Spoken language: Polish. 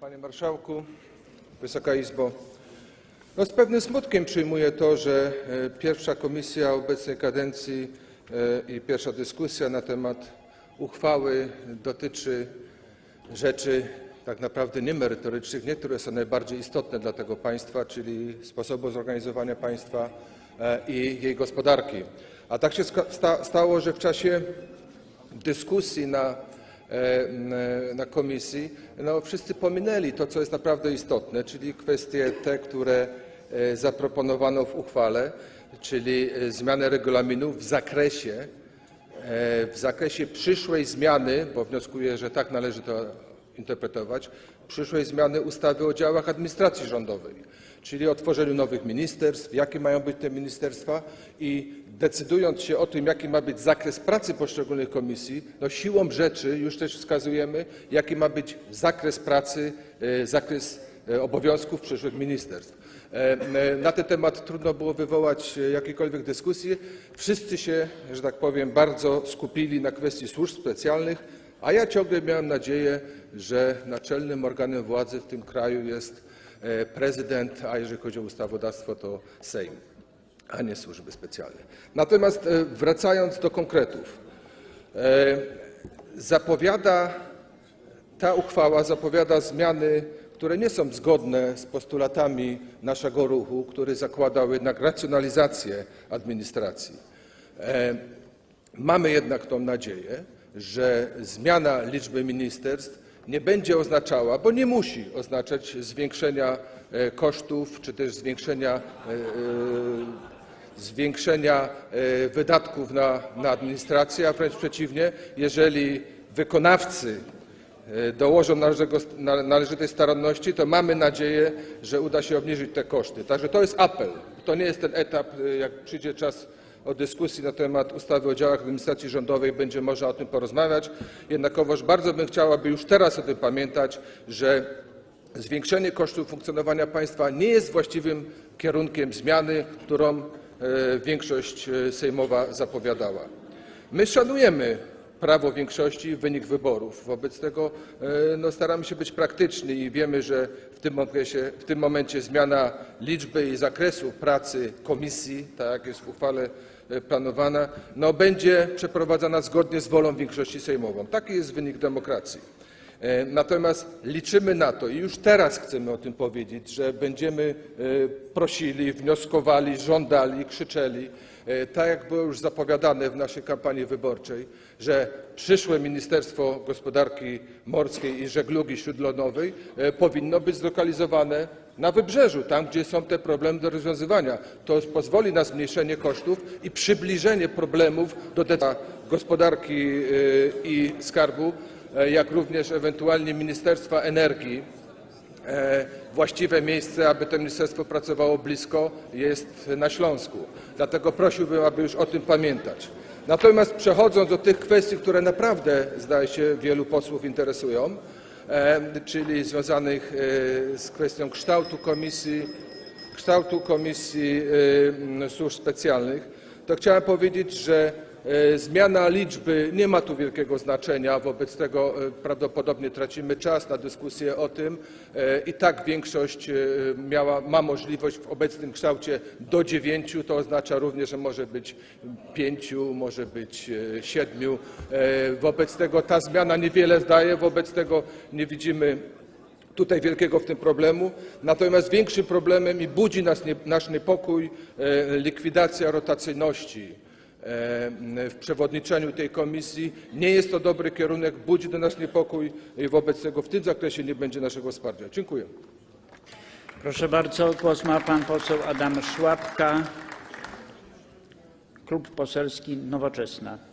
Panie Marszałku, Wysoka Izbo. No, z pewnym smutkiem przyjmuję to, że e, pierwsza komisja obecnej kadencji e, i pierwsza dyskusja na temat uchwały dotyczy rzeczy tak naprawdę niemerytorycznych, nie które są najbardziej istotne dla tego państwa, czyli sposobu zorganizowania państwa e, i jej gospodarki. A tak się stało, że w czasie dyskusji na, na komisji, no wszyscy pominęli to, co jest naprawdę istotne, czyli kwestie te, które e, zaproponowano w uchwale, czyli e, zmianę regulaminu w zakresie, e, w zakresie przyszłej zmiany, bo wnioskuję, że tak należy to interpretować, przyszłej zmiany ustawy o działach administracji rządowej, czyli o tworzeniu nowych ministerstw, jakie mają być te ministerstwa i decydując się o tym, jaki ma być zakres pracy poszczególnych komisji, no siłą rzeczy już też wskazujemy, jaki ma być zakres pracy, e, zakres e, obowiązków przyszłych ministerstw. E, Na ten temat trudno było wywołać e, jakiejkolwiek dyskusji. Wszyscy się, że tak powiem, bardzo skupili na kwestii służb specjalnych, a ja ciągle miałem nadzieję, że naczelnym organem władzy w tym kraju jest prezydent, a jeżeli chodzi o ustawodawstwo, to Sejm, a nie służby specjalne. Natomiast e, wracając do konkretów, e, zapowiada ta uchwała zapowiada zmiany, które nie są zgodne z postulatami naszego ruchu, który zakładał jednak racjonalizację administracji. E, Mamy jednak tą nadzieję, że zmiana liczby ministerstw nie będzie oznaczała, bo nie musi oznaczać zwiększenia e, kosztów czy też zwiększenia e, e, wydatków na, administrację, a wręcz przeciwnie, jeżeli wykonawcy dołożą należytej staranności, to mamy nadzieję, że uda się obniżyć te koszty. Także to jest apel. To nie jest ten etap, jak przyjdzie czas o dyskusji na temat ustawy o działach administracji rządowej, będzie można o tym porozmawiać. Jednakowoż bardzo bym chciał, aby już teraz o tym pamiętać, że Zwiększenie kosztów funkcjonowania państwa nie jest właściwym kierunkiem zmiany, którą e, większość e, sejmowa zapowiadała. My szanujemy prawo większości wynik wyborów. Wobec tego e, no, staramy się być praktyczni i wiemy, że w tym, momencie zmiana liczby i zakresu pracy komisji, tak jak jest w uchwale e, planowana, no, będzie przeprowadzana zgodnie z wolą większości sejmową. Taki jest wynik demokracji. E, Natomiast liczymy na to i już teraz chcemy o tym powiedzieć, że będziemy e, prosili, wnioskowali, żądali, krzyczeli, e, tak jak było już zapowiadane w naszej kampanii wyborczej, że przyszłe Ministerstwo Gospodarki Morskiej i Żeglugi Śródlądowej powinno być zlokalizowane na wybrzeżu, tam gdzie są te problemy do rozwiązywania. To pozwoli na zmniejszenie kosztów i przybliżenie problemów do gospodarki i skarbu, jak również ewentualnie Ministerstwa Energii. E, Właściwe miejsce, aby to ministerstwo pracowało blisko, jest na Śląsku. Dlatego prosiłbym, aby już o tym pamiętać. Natomiast przechodząc do tych kwestii, które naprawdę, zdaje się, wielu posłów interesują, e, czyli związanych e, z kwestią kształtu komisji, kształtu Komisji Służb Specjalnych, to chciałem powiedzieć, że e, zmiana liczby nie ma tu wielkiego znaczenia, wobec tego e, prawdopodobnie tracimy czas na dyskusję o tym. E, I tak większość e, miała, ma możliwość w obecnym kształcie do dziewięciu, to oznacza również, że może być pięciu, może być e, siedmiu. E, Wobec tego ta zmiana niewiele zdaje, wobec tego nie widzimy tutaj wielkiego w tym problemu. Natomiast większym problemem i budzi nas nasz niepokój e, likwidacja rotacyjności e, w przewodniczeniu tej komisji. Nie jest to dobry kierunek, budzi do nas niepokój i wobec tego w tym zakresie nie będzie naszego wsparcia. Dziękuję. Proszę bardzo, głos ma pan poseł Adam Szłapka, Klub Poselski Nowoczesna.